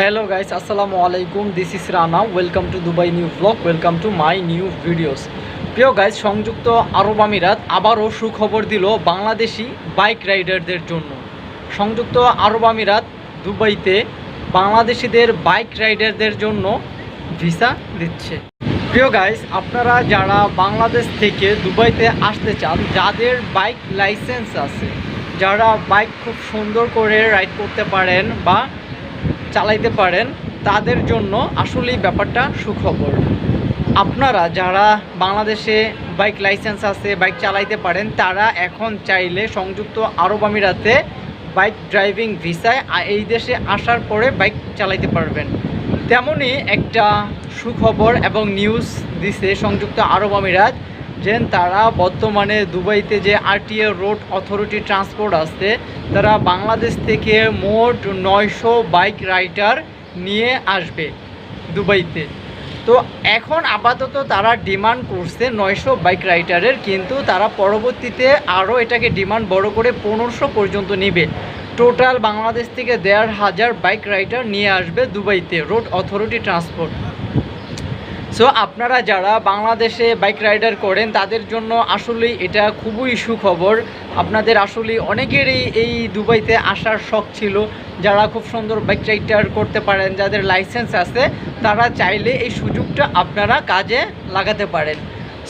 Hello guys আসসালামু আলাইকুম this is Rana welcome to Dubai new vlog welcome to my new videos প্রিয় guys সংযুক্ত আরব আমিরাত আবারও সুখবর দিল বাংলাদেশি বাইক রাইডারদের জন্য। সংযুক্ত আরব আমিরাত দুবাইতে বাংলাদেশিদের বাইক রাইডারদের জন্য ভিসা দিচ্ছে। প্রিয় গাইস আপনারা যারা বাংলাদেশ থেকে দুবাইতে আসতে চান, যাদের বাইক লাইসেন্স আছে, যারা বাইক খুব সুন্দর করে রাইড করতে পারেন বা চালাইতে পারেন, তাদের জন্য আসলেই ব্যাপারটা সুখবর। আপনারা যারা বাংলাদেশে বাইক লাইসেন্স আছে, বাইক চালাইতে পারেন, তারা এখন চাইলে সংযুক্ত আরব আমিরাতে বাইক ড্রাইভিং ভিসায় এই দেশে আসার পরে বাইক চালাইতে পারবেন। তেমনই একটা সুখবর এবং নিউজ দিছে সংযুক্ত আরব আমিরাত যে তারা বর্তমানে দুবাইতে যে আরটিএ রোড অথরিটি ট্রান্সপোর্ট আছে তারা বাংলাদেশ থেকে মোট নয়শো বাইক রাইডার নিয়ে আসবে দুবাইতে। তো এখন আপাতত তারা ডিমান্ড করছে নয়শো বাইক রাইডারের, কিন্তু তারা পরবর্তীতে আরও এটাকে ডিমান্ড বড় করে পনেরোশো পর্যন্ত নেবে। টোটাল বাংলাদেশ থেকে দেড় হাজার বাইক রাইডার নিয়ে আসবে দুবাইতে রোড অথরিটি ট্রান্সপোর্ট। সো আপনারা যারা বাংলাদেশে বাইক রাইডার করেন, তাদের জন্য আসলেই এটা খুবই সুখবর। আপনাদের আসলে অনেকেরই এই দুবাইতে আসার শখ ছিল। যারা খুব সুন্দর বাইক রাইডার করতে পারেন, যাদের লাইসেন্স আছে, তারা চাইলে এই সুযোগটা আপনারা কাজে লাগাতে পারেন।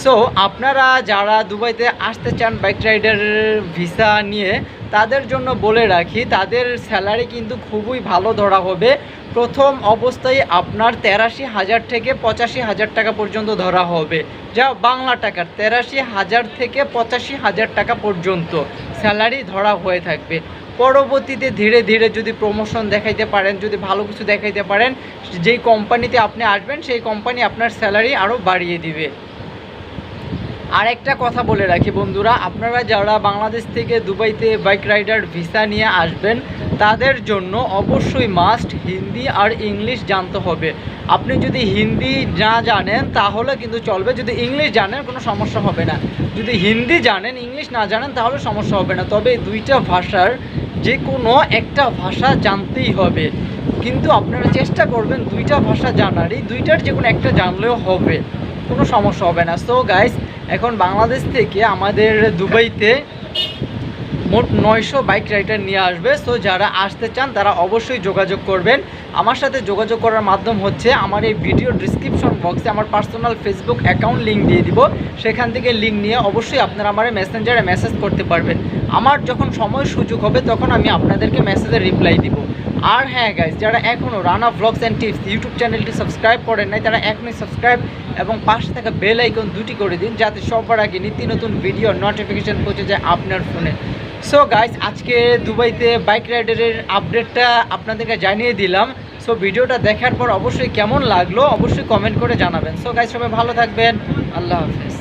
সো আপনারা যারা দুবাইতে আসতে চান বাইক রাইডারের ভিসা নিয়ে, তাদের জন্য বলে রাখি, তাদের স্যালারি কিন্তু খুবই ভালো ধরা হবে। প্রথম অবস্থায় আপনার তেরাশি হাজার থেকে পঁচাশি হাজার টাকা পর্যন্ত ধরা হবে। যা বাংলা টাকার, তেরাশি হাজার থেকে পঁচাশি হাজার টাকা পর্যন্ত স্যালারি ধরা হয়ে থাকবে। পরবর্তীতে ধীরে ধীরে যদি প্রমোশন দেখাইতে পারেন, যদি ভালো কিছু দেখাইতে পারেন, যেই কোম্পানিতে আপনি আসবেন, সেই কোম্পানি আপনার স্যালারি আরও বাড়িয়ে দিবে। আর একটা কথা বলে রাখি বন্ধুরা, আপনারা যারা বাংলাদেশ থেকে দুবাইতে বাইক রাইডার ভিসা নিয়ে আসবেন, তাদের জন্য অবশ্যই মাস্ট হিন্দি আর ইংলিশ জানতে হবে। আপনি যদি হিন্দি না জানেন, তাহলে কিন্তু চলবে। যদি ইংলিশ জানেন, কোনো সমস্যা হবে না। যদি হিন্দি জানেন, ইংলিশ না জানেন, তাহলে সমস্যা হবে না। তবে দুইটা ভাষার যে কোনো একটা ভাষা জানতেই হবে। কিন্তু আপনারা চেষ্টা করবেন দুইটা ভাষা জানারই, দুইটার যে কোনো একটা জানলেও হবে। কোনো সমস্যা হবে না। সো গাইস এখন বাংলাদেশ থেকে আমাদের দুবাইতে মোট নয়শো বাইক রাইডার নিয়ে আসবে। সো যারা আসতে চান, তারা অবশ্যই যোগাযোগ করবেন। আমার সাথে যোগাযোগ করার মাধ্যম হচ্ছে আমার এই ভিডিও ডিসক্রিপশন বক্সে আমার পার্সোনাল ফেসবুক অ্যাকাউন্ট লিঙ্ক দিয়ে দিব। সেখান থেকে লিঙ্ক নিয়ে অবশ্যই আপনারা আমার মেসেঞ্জারে মেসেজ করতে পারবেন। আমার যখন সময় সুযোগ হবে, তখন আমি আপনাদেরকে মেসেজে রিপ্লাই দিব। আর হ্যাঁ গাইজ যারা এখনও Rana vlogs and tips YouTube চ্যানেলটি সাবস্ক্রাইব করেন নাই, তারা এখনই সাবস্ক্রাইব এবং পাশে থাকা বেল আইকন দুটি করে দিন, যাতে সবার আগে নিত্য নতুন ভিডিও নোটিফিকেশন পৌঁছে যায় আপনার ফোনে সো গাইজ আজকে দুবাইতে বাইক রাইডারের আপডেটটা আপনাদেরকে জানিয়ে দিলাম। সো ভিডিওটা দেখার পর অবশ্যই কেমন লাগল, অবশ্যই কমেন্ট করে জানাবেন। সো গাইজ সবাই ভালো থাকবেন। আল্লাহ হাফেজ।